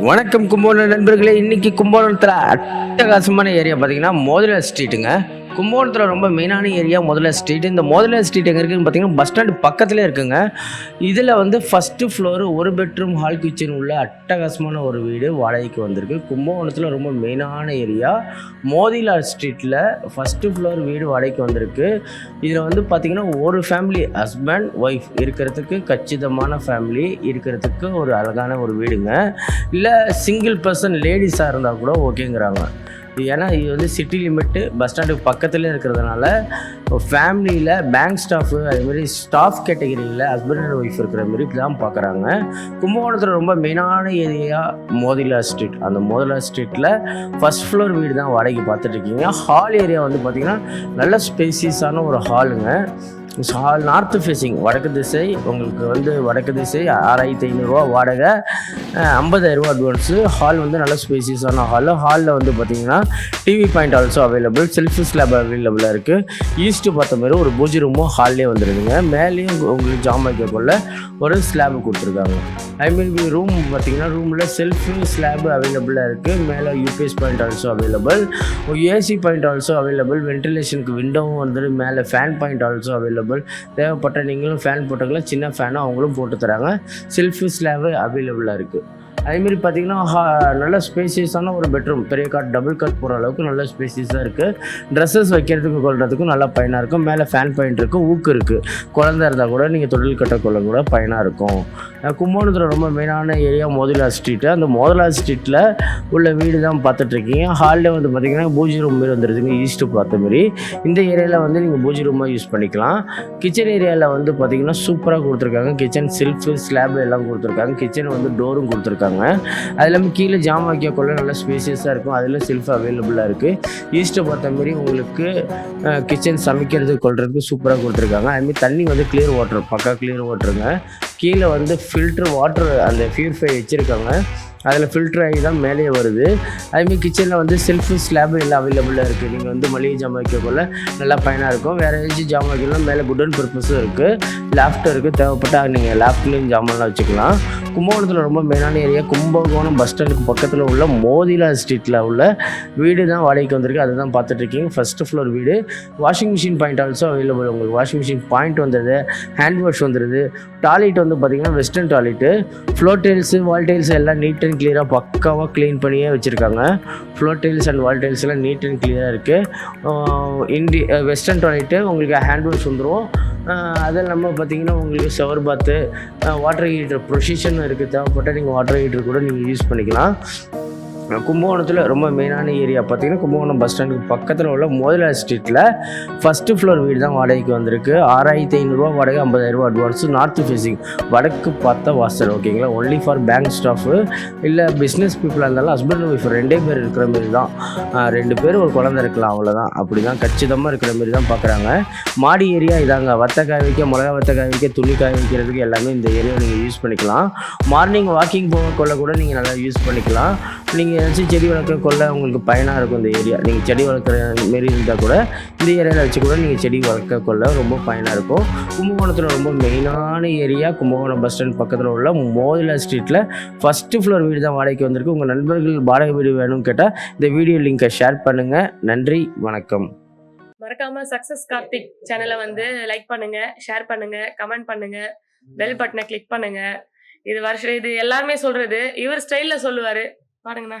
வணக்கம் கும்பகோணம் நண்பர்களே இன்னைக்கு கும்பகோணத்தில் அட்டகாசமான ஏரியா பார்த்தீங்கன்னா மோதிரா ஸ்ட்ரீட்டுங்க கும்பகோணத்தில் ரொம்ப மெயினான ஏரியா முதல்ல ஸ்ட்ரீட் இந்த முதல்ல ஸ்ட்ரீட் எங்கே இருக்குன்னு பார்த்தீங்கன்னா பஸ் ஸ்டாண்டு பக்கத்துலேயே இருக்குங்க. இதில் வந்து ஃபஸ்ட்டு ஃப்ளோரு ஒரு பெட்ரூம் ஹால் கிச்சன் உள்ள அட்டகாசமான ஒரு வீடு வாடகைக்கு வந்திருக்கு. கும்பகோணத்தில் ரொம்ப மெயினான ஏரியா மோதிலால் ஸ்ட்ரீட்டில் ஃபஸ்ட்டு ஃப்ளோர் வீடு வாடகைக்கு வந்திருக்கு. இதில் வந்து பார்த்திங்கன்னா ஒரு ஃபேமிலி ஹஸ்பண்ட் ஒய்ஃப் இருக்கிறதுக்கு கச்சிதமான ஃபேமிலி இருக்கிறதுக்கு ஒரு அழகான ஒரு வீடுங்க. இல்லை சிங்கிள் பர்சன் லேடிஸாக இருந்தால் கூட ஓகேங்கிறாங்க ஏன்னா இது வந்து சிட்டி லிமிட்டு பஸ் ஸ்டாண்டுக்கு பக்கத்தில் இருக்கிறதுனால ஃபேமிலியில் பேங்க் ஸ்டாஃபு அதுமாரி ஸ்டாஃப் கேட்டகரியில் ஹஸ்பண்ட் அண்ட் ஒய்ஃப் இருக்கிற மாதிரி தான் பார்க்குறாங்க. கும்பகோணத்தில் ரொம்ப மெயினான ஏரியா மோதிலா ஸ்ட்ரீட் அந்த மோதிலா ஸ்ட்ரீட்டில் ஃபஸ்ட் ஃப்ளோர் வீடு தான் வாடகைக்கு பார்த்துட்டு இருக்கீங்க. ஹால் ஏரியா வந்து பார்த்திங்கன்னா நல்ல ஸ்பேசியஸான ஒரு ஹாலுங்க ஹால் நார்த்து ஃபேஸிங் வடக்கு திசை உங்களுக்கு வந்து வடக்கு திசை ஆறாயிரத்தி ஐநூறுரூவா வாடகை ஐம்பதாயிரரூவா அட்வான்ஸு ஹால் வந்து நல்ல ஸ்பேசியஸான ஹால் ஹாலில் வந்து பார்த்தீங்கன்னா TV point also available self slab அவைலபிளாக இருக்குது ஈஸ்ட்டு பார்த்த மாதிரி ஒரு பூஜை ரூமும் ஹால்லே வந்துருதுங்க மேலேயும் உங்களுக்கு ஜாம் வைக்கக்குள்ள ஒரு ஸ்லாப் கொடுத்துருக்காங்க. ஐ மீன் ரூம் பார்த்தீங்கன்னா ரூமில் செல்ஃபு ஸ்லாப் அவைலபிளாக இருக்குது மேலே UPS point also available AC point also available வென்டிலேஷனுக்கு விண்டோவும் வந்துட்டு மேலே ஃபேன் பாயிண்ட் ஆல்சோ அவைலபிள் தேவைப்பட்ட நீங்களும் ஃபேன் போட்டுக்கலாம் சின்ன ஃபேனும் அவங்களும் போட்டு தராங்க. செல்ஃபி ஸ்லாபு அவைலபிளாக இருக்குது அதேமாரி பார்த்தீங்கன்னா ஹா நல்ல ஸ்பேசியஸான ஒரு பெட்ரூம். பெரிய காட் டபுள் கார் போகிற அளவுக்கு நல்ல ஸ்பேசியஸாக இருக்குது ட்ரெஸ்ஸஸ் வைக்கிறதுக்கு கொள்றதுக்கும் நல்லா பயனாக இருக்கும். மேலே ஃபேன் பாயிண்ட் இருக்குது ஊக்கு இருக்குது குழந்த இருந்தால் கூட நீங்கள் தொழில் கட்டக்கொள்ள கூட பயனாக இருக்கும். கும்போணத்தில் கும்பகோணத்தில் ரொம்ப மெயினான ஏரியா மோதிலா ஸ்ட்ரீட்டு. அந்த மோதிலா ஸ்ட்ரீட்டில் உள்ள வீடு தான் பார்த்துட்ருக்கீங்க. ஹாலில் வந்து பார்த்தீங்கன்னா பூஜை ரூம் மாரி வந்துருதுங்க ஈஸ்ட்டு பார்த்த மாரி. இந்த ஏரியாவில் வந்து நீங்கள் பூஜை ரூமாக யூஸ் பண்ணிக்கலாம். கிச்சன் ஏரியாவில் வந்து பார்த்தீங்கன்னா சூப்பராக கொடுத்துருக்காங்க. கிச்சன் செல்ஃபு ஸ்லாப் எல்லாம் கொடுத்துருக்காங்க. கிச்சன் வந்து டோரும் கொடுத்துருக்காங்க. அது இல்லாமல் கீழே ஜாம் வைக்கக்குள்ள நல்ல ஸ்பேசியஸாக இருக்கும். அதில் செல்ஃப் அவைலபிளாக இருக்குது ஈஸ்ட்டை பார்த்த மாதிரி உங்களுக்கு கிச்சன் சமைக்கிறது கொள்றதுக்கு சூப்பராக கொடுத்துருக்காங்க. அதுமாரி தண்ணி வந்து கிளியர் வாட்டர் பக்கா கிளியர் வாட்டருங்க கீழே வந்து ஃபில்ட்ரு வாட்டர் அந்த ப்யூரிஃபை வச்சுருக்காங்க. அதில் ஃபில்டர் ஆகி தான் மேலேயே வருது. அதுமாதிரி கிச்சனில் வந்து செல்ஃப் ஸ்லாப் எல்லாம் அவைலபிளாக இருக்குது நீங்கள் வந்து மளிகை ஜாமான் வைக்கக்குள்ள நல்லா பயனாக இருக்கும். வேறு ஏதாச்சும் ஜாமான் வைக்கலாம் மேலே குட்டன் பர்பஸும் இருக்குது லேப்டருக்கு தேவைப்பட்டால் நீங்கள் லேஃப்ட்லேயும் ஜாமான்லாம் வச்சுக்கலாம். கும்பகோணத்தில் ரொம்ப மெயினான ஏரியா கும்பகோணம் பஸ் ஸ்டாண்டுக்கு பக்கத்தில் உள்ள மோதிலா ஸ்ட்ரீட்டில் உள்ள வீடு தான் வாடகைக்கு வந்திருக்கு. அதை தான் பார்த்துட்ருக்கீங்க ஃபஸ்ட்டு ஃப்ளோர் வீடு. Washing machine point also available உங்களுக்கு வாஷிங் மிஷின் பாயிண்ட் வந்துடுது ஹேண்ட் வாஷ் வந்துடுது டாய்லெட் வந்து பார்த்திங்கன்னா western toilet floor tiles wall tiles எல்லாம் நீட் அண்ட் கிளியராக பக்காவாக க்ளீன் பண்ணியே வச்சுருக்காங்க. Floor tiles and wall tiles எல்லாம் நீட் அண்ட் கிளியராக இருக்குது இண்டி வெஸ்டர்ன் டாய்லெட்டு உங்களுக்கு ஹேண்ட் வாஷ் வந்துடும் அது இல்லாமல் பார்த்தீங்கன்னா உங்களுக்கு ஷவர் பாத்து வாட்டர் ஹீட்டர் ப்ரொசிஷன் இருக்குது. தேவைப்பட்டால் நீங்கள் வாட்டர் ஹீட்டர் கூட நீங்கள் யூஸ் பண்ணிக்கலாம். கும்பகோணத்தில் ரொம்ப மெயினான ஏரியா பார்த்தீங்கன்னா கும்பகோணம் பஸ் ஸ்டாண்டுக்கு பக்கத்தில் உள்ள மோதிலா ஸ்ட்ரீட்டில் ஃபஸ்ட்டு ஃப்ளோர் வீடு தான் வாடகைக்கு வந்திருக்கு. ஆறாயிரத்தி ஐநூறுரூவா வாடகை ஐம்பதாயிரரூபா அட்வான்ஸு நார்த்து ஃபேஸிங் வடக்கு பார்த்த வாசல் ஓகேங்களா ஒன்லி ஃபார் பேங்க் ஸ்டாஃபு இல்லை பிஸ்னஸ் பீப்புளாக இருந்தாலும் ஹஸ்பண்ட் ஒய்ஃப் ரெண்டே பேர் இருக்கிற மாதிரி தான் ரெண்டு பேர் ஒரு குழந்தை இருக்கலாம் அவ்வளோதான் அப்படி தான் கச்சிதமாக இருக்கிற மாதிரி தான் பார்க்குறாங்க மாடி ஏரியா இதாங்க. வத்த காய வைக்க மிளகா வத்த காய வைக்க துணி காய வைக்கிறதுக்கு எல்லாமே இந்த ஏரியாவை நீங்கள் யூஸ் பண்ணிக்கலாம். மார்னிங் வாக்கிங் போக கொள்ள கூட நீங்கள் நல்லா யூஸ் பண்ணிக்கலாம். நீங்கள் ஏதாச்சும் செடி வளர்க்க கொள்ள உங்களுக்கு பயனாக இருக்கும் இந்த ஏரியா நீங்கள் செடி வளர்க்குற மாரி இருந்தால் கூட இந்த ஏரியாவில் வச்சு கூட நீங்கள் செடி வளர்க்க கொள்ள ரொம்ப பயனாக இருக்கும். கும்பகோணத்தில் ரொம்ப மெயினான ஏரியா கும்பகோணம் பஸ் ஸ்டாண்ட் பக்கத்தில் உள்ள மோதிலா ஸ்ட்ரீட்டில் ஃபஸ்ட்டு ஃப்ளோர் வீடு தான் வாடகைக்கு வந்திருக்கு. உங்கள் நண்பர்கள் வாடகை வீடு வேணும்னு கேட்டால் இந்த வீடியோ லிங்கை ஷேர் பண்ணுங்கள் நன்றி வணக்கம். மறக்காம சக்சஸ் கார்த்திக் சேனலை வந்து லைக் பண்ணுங்க ஷேர் பண்ணுங்க கமெண்ட் பண்ணுங்க பெல் பட்டனை கிளிக் பண்ணுங்க. இது வருஷம் இது எல்லாருமே சொல்றது இவர் ஸ்டைல்ல சொல்லுவாரு. பாருங்கண்ணா.